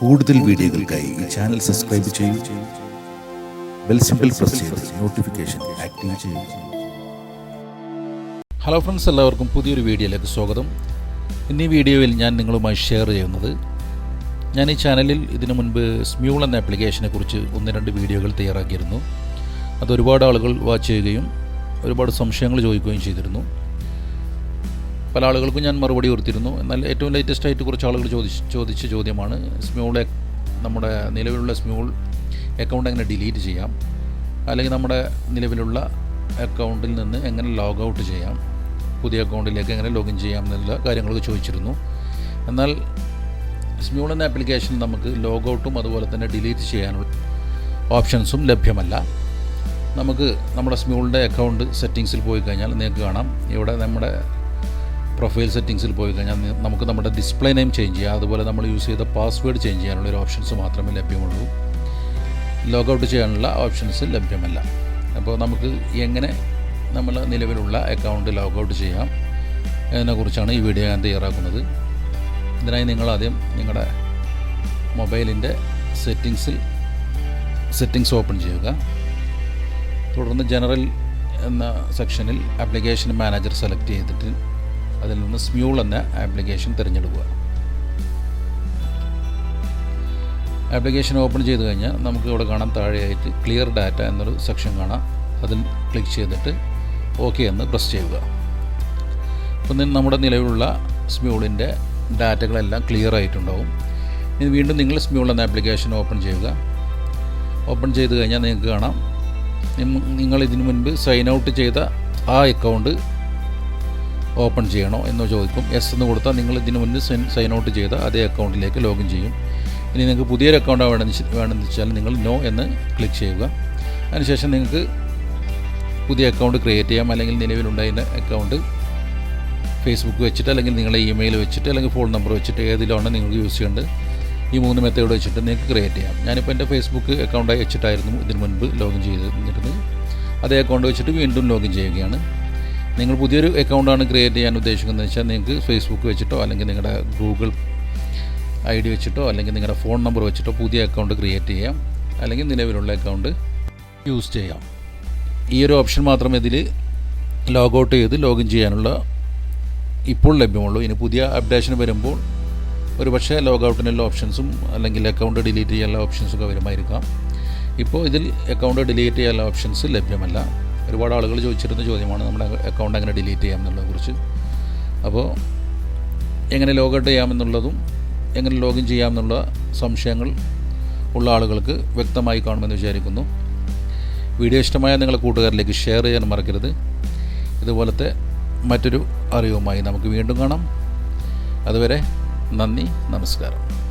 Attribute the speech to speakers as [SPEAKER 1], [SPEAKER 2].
[SPEAKER 1] കൂടുതൽ വീഡിയോകൾക്കായി ഈ ചാനൽ സബ്സ്ക്രൈബ് ചെയ്യുക ബെൽ സിമ്പിൾ പ്രസ് ചെയ്ത് നോട്ടിഫിക്കേഷൻ ആക്റ്റീവ് ചെയ്യുക
[SPEAKER 2] ഹലോ ഫ്രണ്ട്സ് എല്ലാവർക്കും പുതിയൊരു വീഡിയോയിലേക്ക് സ്വാഗതം. ഇന്ന് വീഡിയോയിൽ ഞാൻ നിങ്ങളുമായി ഷെയർ ചെയ്യുന്നത് ഞാൻ ഈ ചാനലിൽ ഇതിനു മുൻപ് സ്മ്യൂൾ എന്ന ആപ്ലിക്കേഷനെ കുറിച്ച് ഒന്ന് രണ്ട് വീഡിയോകൾ തയ്യാറാക്കിയിരുന്നു. അത് ഒരുപാട് ആളുകൾ വാച്ച് ചെയ്യുകയും ഒരുപാട് സംശയങ്ങൾ ചോദിക്കുകയും ചെയ്തിരുന്നു. പല ആളുകൾക്കും ഞാൻ മറുപടി കൊടുത്തിരുന്നു. എന്നാൽ ഏറ്റവും ലേറ്റസ്റ്റ് ആയിട്ട് കുറച്ച് ആളുകൾ ചോദിച്ച് ചോദിച്ച ചോദ്യമാണ് സ്മ്യൂൾ നമ്മുടെ നിലവിലുള്ള സ്മ്യൂൾ അക്കൗണ്ട് എങ്ങനെ ഡിലീറ്റ് ചെയ്യാം? അല്ലെങ്കിൽ നമ്മുടെ നിലവിലുള്ള അക്കൗണ്ടിൽ നിന്ന് എങ്ങനെ ലോഗ് ഔട്ട് ചെയ്യാം? പുതിയ അക്കൗണ്ടിലേക്ക് എങ്ങനെ ലോഗിൻ ചെയ്യാം എന്നുള്ള കാര്യങ്ങളൊക്കെ ചോദിച്ചിരുന്നു. എന്നാൽ സ്മ്യൂൾ എന്ന ആപ്ലിക്കേഷൻ നമുക്ക് ലോഗ് ഔട്ടും അതുപോലെ തന്നെ ഡിലീറ്റ് ചെയ്യാനുള്ള ഓപ്ഷൻസും ലഭ്യമല്ല. നമുക്ക് നമ്മുടെ സ്മ്യൂളിന്റെ അക്കൗണ്ട് സെറ്റിങ്സിൽ പോയി കഴിഞ്ഞാൽ നിങ്ങൾക്ക് കാണാം. ഇവിടെ നമ്മുടെ പ്രൊഫൈൽ സെറ്റിങ്സിൽ പോയി കഴിഞ്ഞാൽ നമുക്ക് നമ്മുടെ ഡിസ്പ്ലേ നെയിം ചേഞ്ച് ചെയ്യാം. അതുപോലെ നമ്മൾ യൂസ് ചെയ്ത പാസ്വേഡ് ചേഞ്ച് ചെയ്യാനുള്ള ഒരു ഓപ്ഷൻസ് മാത്രമേ ലഭ്യമുള്ളൂ. ലോഗൗട്ട് ചെയ്യാനുള്ള ഓപ്ഷൻസ് ലഭ്യമല്ല. അപ്പോൾ നമുക്ക് എങ്ങനെ നമ്മൾ നിലവിലുള്ള അക്കൗണ്ട് ലോഗൗട്ട് ചെയ്യാം എന്നതിനെക്കുറിച്ചാണ് ഈ വീഡിയോ ഞാൻ തയ്യാറാക്കുന്നത്. ഇതിനായി നിങ്ങൾ ആദ്യം നിങ്ങളുടെ മൊബൈലിന്റെ സെറ്റിങ്സിൽ സെറ്റിങ്സ് ഓപ്പൺ ചെയ്യുക. തുടർന്ന് ജനറൽ എന്ന സെക്ഷനിൽ ആപ്ലിക്കേഷൻ മാനേജർ സെലക്ട് ചെയ്തിട്ട് അതിൽ നിന്ന് സ്മ്യൂൾ എന്ന ആപ്ലിക്കേഷൻ തിരഞ്ഞെടുക്കുക. ആപ്ലിക്കേഷൻ ഓപ്പൺ ചെയ്ത് കഴിഞ്ഞാൽ നമുക്ക് ഇവിടെ കാണാൻ താഴെയായിട്ട് ക്ലിയർ ഡാറ്റ എന്നൊരു സെക്ഷൻ കാണാം. അതിൽ ക്ലിക്ക് ചെയ്തിട്ട് ഓക്കെ എന്ന് പ്രസ് ചെയ്യുക. അപ്പം നമ്മുടെ നിലവിലുള്ള സ്മ്യൂളിന്റെ ഡാറ്റകളെല്ലാം ക്ലിയർ ആയിട്ടുണ്ടാവും. ഇനി വീണ്ടും നിങ്ങൾ സ്മ്യൂൾ എന്ന ആപ്ലിക്കേഷൻ ഓപ്പൺ ചെയ്യുക. ഓപ്പൺ ചെയ്ത് കഴിഞ്ഞാൽ നിങ്ങൾക്ക് കാണാം. നിങ്ങൾ ഇതിനു മുൻപ് സൈൻ ഔട്ട് ചെയ്ത ആ അക്കൗണ്ട് ഓപ്പൺ ചെയ്യണോ എന്ന് ചോദിക്കും. എസ് എന്ന് കൊടുത്താൽ നിങ്ങൾ ഇതിന് മുൻപ് സൈൻ സൈൻ ഔട്ട് ചെയ്ത അതേ അക്കൗണ്ടിലേക്ക് ലോഗിൻ ചെയ്യും. ഇനി നിങ്ങൾക്ക് പുതിയൊരു അക്കൗണ്ട് വേണമെന്ന് വേണമെന്ന് വെച്ചാൽ നിങ്ങൾ നോ എന്ന് ക്ലിക്ക് ചെയ്യുക. അതിനുശേഷം നിങ്ങൾക്ക് പുതിയ അക്കൗണ്ട് ക്രിയേറ്റ് ചെയ്യാം. അല്ലെങ്കിൽ നിലവിലുണ്ടായിരുന്ന അക്കൗണ്ട് ഫേസ്ബുക്ക് വെച്ചിട്ട് അല്ലെങ്കിൽ നിങ്ങളുടെ ഇമെയിൽ വെച്ചിട്ട് അല്ലെങ്കിൽ ഫോൺ നമ്പർ വെച്ചിട്ട് ഏതിലാണ് നിങ്ങൾക്ക് യൂസ് ചെയ്യേണ്ടത്. ഈ മൂന്ന് മെത്തേഡ് വെച്ചിട്ട് നിങ്ങൾക്ക് ക്രിയേറ്റ് ചെയ്യാം. ഞാനിപ്പോൾ എന്റെ ഫേസ്ബുക്ക് അക്കൗണ്ടായി വെച്ചിട്ടായിരുന്നു ഇതിന് മുൻപ് ലോഗിൻ ചെയ്തിരുന്നത്. അതേ അക്കൗണ്ട് വെച്ചിട്ട് വീണ്ടും ലോഗിൻ ചെയ്യുകയാണ്. നിങ്ങൾ പുതിയൊരു അക്കൗണ്ടാണ് ക്രിയേറ്റ് ചെയ്യാൻ ഉദ്ദേശിക്കുന്നത് വെച്ചാൽ നിങ്ങൾക്ക് ഫേസ്ബുക്ക് വെച്ചിട്ടോ അല്ലെങ്കിൽ നിങ്ങളുടെ ഗൂഗിൾ ഐ ഡി വെച്ചിട്ടോ അല്ലെങ്കിൽ നിങ്ങളുടെ ഫോൺ നമ്പർ വെച്ചിട്ടോ പുതിയ അക്കൗണ്ട് ക്രിയേറ്റ് ചെയ്യാം. അല്ലെങ്കിൽ നിലവിലുള്ള അക്കൗണ്ട് യൂസ് ചെയ്യാം. ഈ ഒരു ഓപ്ഷൻ മാത്രം ഇതിൽ ലോഗൗട്ട് ചെയ്ത് ലോഗിൻ ചെയ്യാനുള്ള ഇപ്പോൾ ലഭ്യമുള്ളൂ. ഇനി പുതിയ അപ്ഡേഷൻ വരുമ്പോൾ ഒരു പക്ഷേ ലോഗ് ഓപ്ഷൻസും അല്ലെങ്കിൽ അക്കൗണ്ട് ഡിലീറ്റ് ചെയ്യാനുള്ള ഓപ്ഷൻസൊക്കെ വരുമായിരിക്കാം. ഇപ്പോൾ ഇതിൽ അക്കൗണ്ട് ഡിലീറ്റ് ചെയ്യാനുള്ള ഓപ്ഷൻസ് ലഭ്യമല്ല. ഒരുപാട് ആളുകൾ ചോദിച്ചിരുന്ന ചോദ്യമാണ് നമ്മുടെ അക്കൗണ്ട് എങ്ങനെ ഡിലീറ്റ് ചെയ്യാം എന്നുള്ളതിനെക്കുറിച്ച് അപ്പോൾ എങ്ങനെ ലോഗൗട്ട് ചെയ്യാം ചെയ്യാമെന്നുള്ളതും എങ്ങനെ ലോഗിൻ ചെയ്യാമെന്നുള്ള സംശയങ്ങൾ ഉള്ള ആളുകൾക്ക് വ്യക്തമായി കാണുമെന്ന് വിചാരിക്കുന്നു. വീഡിയോ ഇഷ്ടമായ നിങ്ങളുടെ കൂട്ടുകാരിലേക്ക് ഷെയർ ചെയ്യാൻ മറക്കരുത്. ഇതുപോലത്തെ മറ്റൊരു അറിവുമായി നമുക്ക് വീണ്ടും കാണാം. അതുവരെ നന്ദി നമസ്കാരം.